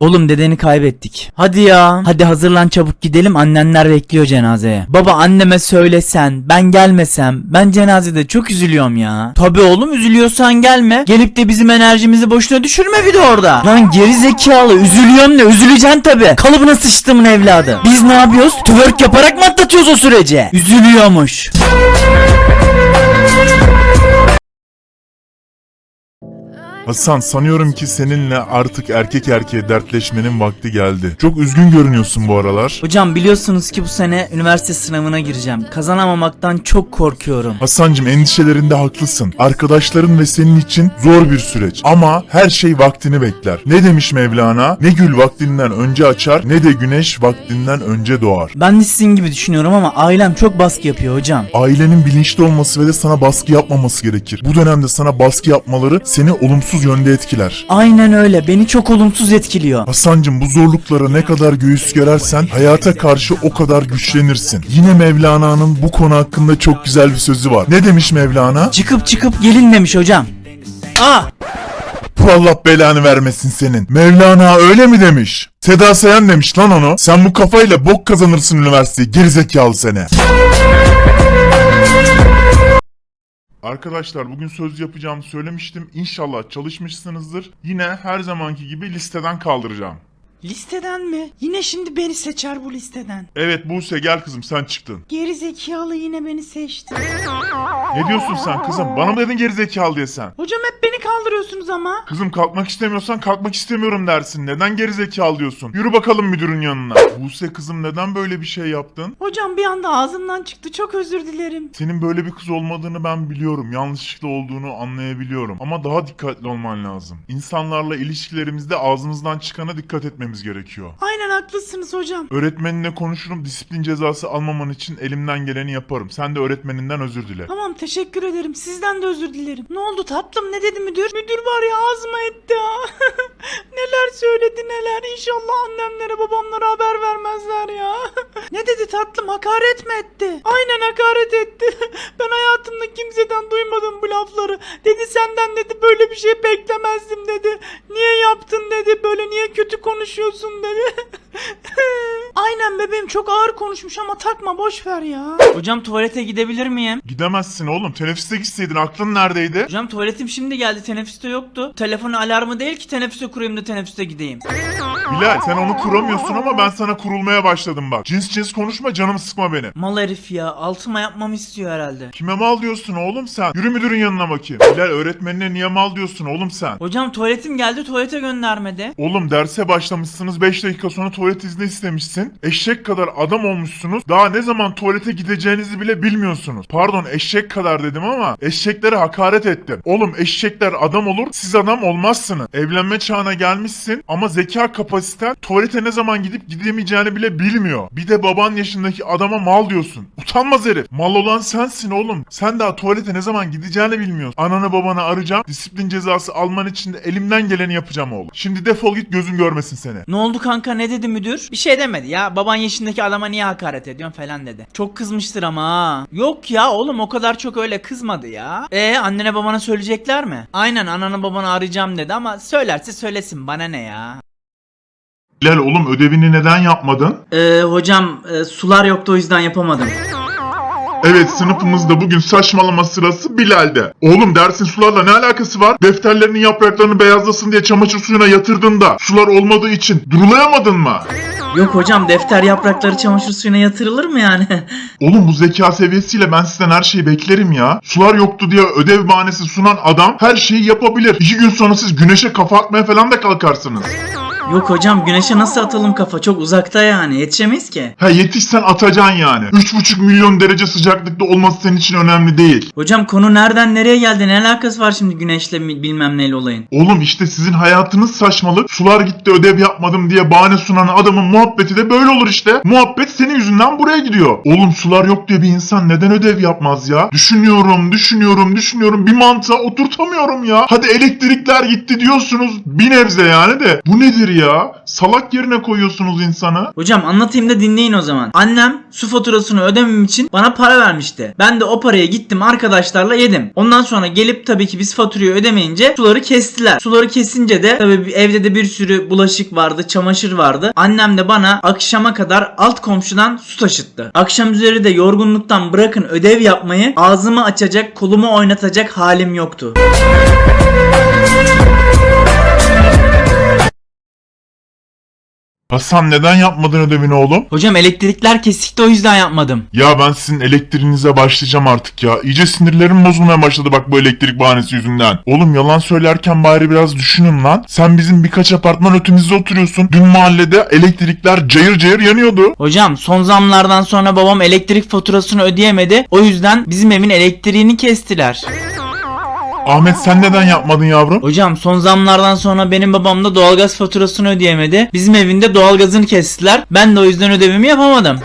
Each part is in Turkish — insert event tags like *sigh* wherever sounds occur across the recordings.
Oğlum dedeni kaybettik. Hadi ya. Hadi hazırlan çabuk gidelim annenler bekliyor cenazeye. Baba anneme söylesen ben gelmesem ben cenazede çok üzülüyorum ya. Tabi oğlum üzülüyorsan gelme. Gelip de bizim enerjimizi boşuna düşürme bir de orada. Lan geri zekalı üzülüyorsun ne üzüleceksin tabi. Kalıbına sıçtımın evladı. Biz ne yapıyoruz? Twerk yaparak mı atlatıyoruz o süreci? Üzülüyormuş. Hasan sanıyorum ki seninle artık erkek erkeğe dertleşmenin vakti geldi. Çok üzgün görünüyorsun bu aralar. Hocam biliyorsunuz ki bu sene üniversite sınavına gireceğim. Kazanamamaktan çok korkuyorum. Hasancım endişelerinde haklısın. Arkadaşların ve senin için zor bir süreç. Ama her şey vaktini bekler. Ne demiş Mevlana? Ne gül vaktinden önce açar ne de güneş vaktinden önce doğar. Ben de sizin gibi düşünüyorum ama ailem çok baskı yapıyor hocam. Ailenin bilinçli olması ve de sana baskı yapmaması gerekir. Bu dönemde sana baskı yapmaları seni olumsuz yönde etkiler. Aynen öyle. Beni çok olumsuz etkiliyor. Hasancım bu zorluklara ne kadar göğüs gerersen hayata karşı o kadar güçlenirsin. Yine Mevlana'nın bu konu hakkında çok güzel bir sözü var. Ne demiş Mevlana? Çıkıp çıkıp gelin demiş hocam. Aa! Allah belanı vermesin senin. Mevlana öyle mi demiş? Seda Sayan demiş lan onu. Sen bu kafayla bok kazanırsın üniversiteyi gerizekalı sene. Arkadaşlar bugün söz yapacağımı söylemiştim. İnşallah çalışmışsınızdır. Yine her zamanki gibi listeden kaldıracağım. Listeden mi? Yine şimdi beni seçer bu listeden. Evet Buse gel kızım sen çıktın. Geri zekalı yine beni seçti. Ne diyorsun sen kızım? Bana mı dedin gerizekalı diye sen? Hocam hep beni kaldırıyorsunuz ama. Kızım kalkmak istemiyorsan kalkmak istemiyorum dersin. Neden gerizekalı diyorsun? Yürü bakalım müdürün yanına. Buse kızım neden böyle bir şey yaptın? Hocam bir anda ağzımdan çıktı. Çok özür dilerim. Senin böyle bir kız olmadığını ben biliyorum. Yanlışlıkla olduğunu anlayabiliyorum. Ama daha dikkatli olman lazım. İnsanlarla ilişkilerimizde ağzımızdan çıkana dikkat etmemiz gerekiyor. Aynen haklısınız hocam. Öğretmeninle konuşurum. Disiplin cezası almaman için elimden geleni yaparım. Sen de öğretmeninden özür dile. Tamam teşekkür ederim. Sizden de özür dilerim. Ne oldu tatlım? Ne dedi müdür? Müdür var ya ağzıma etti ha. *laughs* neler söyledi neler. İnşallah annemlere babamlara haber vermezler ya. *laughs* ne dedi tatlım? Hakaret mi etti? Aynen hakaret etti. *laughs* ben hayatımda kimseden duymadım bu lafları. Dedi senden dedi böyle bir şey beklemezdim dedi. Niye yaptın dedi. Böyle niye kötü konuşuyorsun dedi. *laughs* *laughs* Aynen bebeğim çok ağır konuşmuş ama takma boş ver ya. Hocam tuvalete gidebilir miyim? Gidemezsin oğlum. Teneffüste gitseydin aklın neredeydi? Hocam tuvaletim şimdi geldi teneffüste yoktu. Telefonu alarmı değil ki teneffüste kurayım da teneffüste gideyim. Bilal sen onu kuramıyorsun ama ben sana kurulmaya başladım bak. Cins cins konuşma canımı sıkma benim. Mal herif ya altıma yapmamı istiyor herhalde. Kime mal diyorsun oğlum sen? Yürü müdürün yanına bakayım. Bilal öğretmenine niye mal diyorsun oğlum sen? Hocam tuvaletim geldi tuvalete göndermedi. Oğlum derse başlamışsınız 5 dakika sonra tuvalet izni istemişsin. Eşek kadar adam olmuşsunuz. Daha ne zaman tuvalete gideceğinizi bile bilmiyorsunuz. Pardon eşek kadar dedim ama eşeklere hakaret ettim. Oğlum eşekler adam olur siz adam olmazsınız. Evlenme çağına gelmişsin ama zeka kapasiten tuvalete ne zaman gidip gidemeyeceğini bile bilmiyor. Bir de baban yaşındaki adama mal diyorsun. Utanmaz herif. Mal olan sensin oğlum. Sen daha tuvalete ne zaman gideceğini bilmiyorsun. Ananı babanı arayacağım. Disiplin cezası alman için de elimden geleni yapacağım oğlum. Şimdi defol git gözüm görmesin seni. Ne oldu kanka ne dedi müdür? Bir şey demedi ya baban yaşındaki adama niye hakaret ediyorsun falan dedi. Çok kızmıştır ama ha. Yok ya oğlum o kadar çok öyle kızmadı ya. E annene babana söyleyecekler mi? Aynen ananı babanı arayacağım dedi ama söylerse söylesin bana ne ya. Bilal oğlum ödevini neden yapmadın? Ee, hocam e, sular yoktu o yüzden yapamadım. Evet sınıfımızda bugün saçmalama sırası Bilal'de. Oğlum dersin sularla ne alakası var? Defterlerinin yapraklarını beyazlasın diye çamaşır suyuna yatırdın da sular olmadığı için durulayamadın mı? Yok hocam defter yaprakları çamaşır suyuna yatırılır mı yani? *laughs* Oğlum bu zeka seviyesiyle ben sizden her şeyi beklerim ya. Sular yoktu diye ödev bahanesi sunan adam her şeyi yapabilir. İki gün sonra siz güneşe kafa atmaya falan da kalkarsınız. Yok hocam güneşe nasıl atalım kafa çok uzakta yani yetişemeyiz ki. Ha yetişsen atacaksın yani. 3,5 milyon derece sıcaklıkta olması senin için önemli değil. Hocam konu nereden nereye geldi ne alakası var şimdi güneşle mi- bilmem neyle olayın. Oğlum işte sizin hayatınız saçmalık. Sular gitti ödev yapmadım diye bahane sunan adamın muhabbeti de böyle olur işte. Muhabbet senin yüzünden buraya gidiyor. Oğlum sular yok diye bir insan neden ödev yapmaz ya? Düşünüyorum, düşünüyorum, düşünüyorum. Bir mantığa oturtamıyorum ya. Hadi elektrikler gitti diyorsunuz. Bir nebze yani de. Bu nedir ya? Ya? Salak yerine koyuyorsunuz insanı. Hocam anlatayım da dinleyin o zaman. Annem su faturasını ödemem için bana para vermişti. Ben de o paraya gittim arkadaşlarla yedim. Ondan sonra gelip tabii ki biz faturayı ödemeyince suları kestiler. Suları kesince de tabii evde de bir sürü bulaşık vardı, çamaşır vardı. Annem de bana akşama kadar alt komşudan su taşıttı. Akşam üzeri de yorgunluktan bırakın ödev yapmayı ağzımı açacak, kolumu oynatacak halim yoktu. Hasan neden yapmadın ödevini oğlum? Hocam elektrikler kesikti o yüzden yapmadım. Ya ben sizin elektriğinize başlayacağım artık ya. İyice sinirlerim bozulmaya başladı bak bu elektrik bahanesi yüzünden. Oğlum yalan söylerken bari biraz düşünün lan. Sen bizim birkaç apartman ötemizde oturuyorsun. Dün mahallede elektrikler cayır cayır yanıyordu. Hocam son zamlardan sonra babam elektrik faturasını ödeyemedi. O yüzden bizim evin elektriğini kestiler. Ahmet sen neden yapmadın yavrum? Hocam son zamlardan sonra benim babam da doğalgaz faturasını ödeyemedi. Bizim evinde doğalgazını kestiler. Ben de o yüzden ödevimi yapamadım.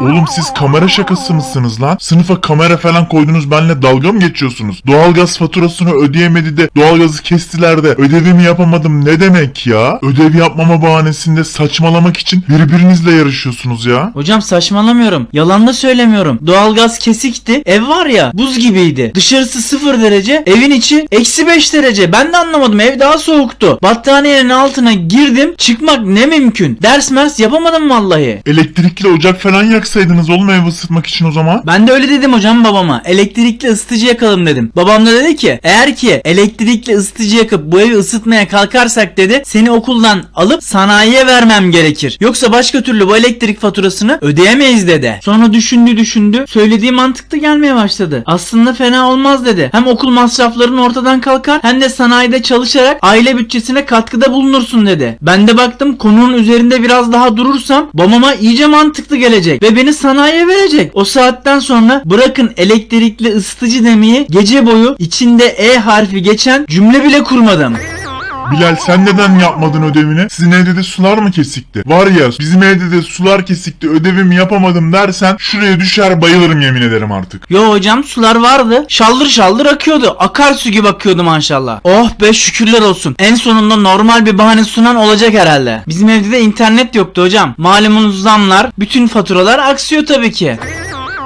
Oğlum siz kamera şakası mısınız lan? Sınıfa kamera falan koydunuz benimle dalga mı geçiyorsunuz? Doğalgaz faturasını ödeyemedi de doğalgazı kestiler de ödevimi yapamadım ne demek ya? Ödev yapmama bahanesinde saçmalamak için birbirinizle yarışıyorsunuz ya. Hocam saçmalamıyorum. Yalan da söylemiyorum. Doğalgaz kesikti. Ev var ya buz gibiydi. Dışarısı 0 derece. Evin içi eksi 5 derece. Ben de anlamadım. Ev daha soğuktu. Battaniyenin altına girdim. Çıkmak ne mümkün. Ders mers yapamadım vallahi. Elektrikli ocak falan yaksaydınız oğlum ev ısıtmak için o zaman. Ben de öyle dedim hocam babama. Elektrikli ısıtıcı yakalım dedim. Babam da dedi ki eğer ki elektrikli ısıtıcı yakıp bu evi ısıtmaya kalkarsak dedi seni okuldan alıp sanayiye vermem gerekir. Yoksa başka türlü bu elektrik faturasını ödeyemeyiz dedi. Sonra düşündü düşündü. Söylediği mantıklı gelmeye başladı. Aslında fena olmaz dedi. Hem okul masrafların ortadan kalkar hem de sanayide çalışarak aile bütçesine katkıda bulunursun dedi. Ben de baktım konunun üzerinde biraz daha durursam babama iyice mantıklı gelecek ve beni sanayiye verecek. O saatten sonra bırakın elektrikli ısıtıcı demeyi gece boyu içinde E harfi geçen cümle bile kurmadım. Bilal sen neden yapmadın ödevini? Sizin evde de sular mı kesikti? Var ya bizim evde de sular kesikti ödevimi yapamadım dersen şuraya düşer bayılırım yemin ederim artık. Yo hocam sular vardı. Şaldır şaldır akıyordu. Akarsu gibi akıyordu maşallah. Oh be şükürler olsun. En sonunda normal bir bahane sunan olacak herhalde. Bizim evde de internet yoktu hocam. Malumunuz zamlar, bütün faturalar aksıyor tabii ki.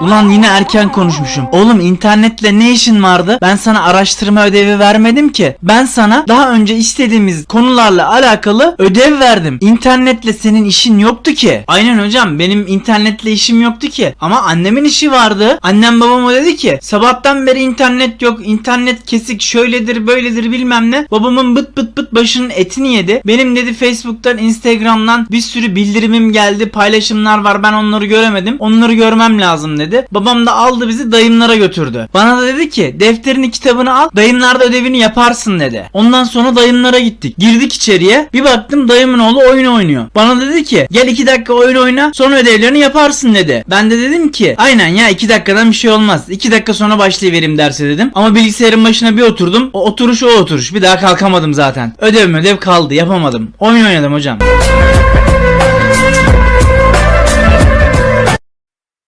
Ulan yine erken konuşmuşum. Oğlum internetle ne işin vardı? Ben sana araştırma ödevi vermedim ki. Ben sana daha önce istediğimiz konularla alakalı ödev verdim. İnternetle senin işin yoktu ki. Aynen hocam benim internetle işim yoktu ki. Ama annemin işi vardı. Annem babama dedi ki sabahtan beri internet yok. internet kesik şöyledir böyledir bilmem ne. Babamın bıt bıt bıt başının etini yedi. Benim dedi Facebook'tan Instagram'dan bir sürü bildirimim geldi. Paylaşımlar var ben onları göremedim. Onları görmem lazım dedi. Babam da aldı bizi dayımlara götürdü. Bana da dedi ki defterini kitabını al dayımlarda ödevini yaparsın dedi. Ondan sonra dayımlara gittik. Girdik içeriye bir baktım dayımın oğlu oyun oynuyor. Bana dedi ki gel iki dakika oyun oyna sonra ödevlerini yaparsın dedi. Ben de dedim ki aynen ya iki dakikadan bir şey olmaz. İki dakika sonra başlayıverim derse dedim. Ama bilgisayarın başına bir oturdum. O oturuş o oturuş. Bir daha kalkamadım zaten. Ödev ödev kaldı yapamadım. Oyun oynadım hocam.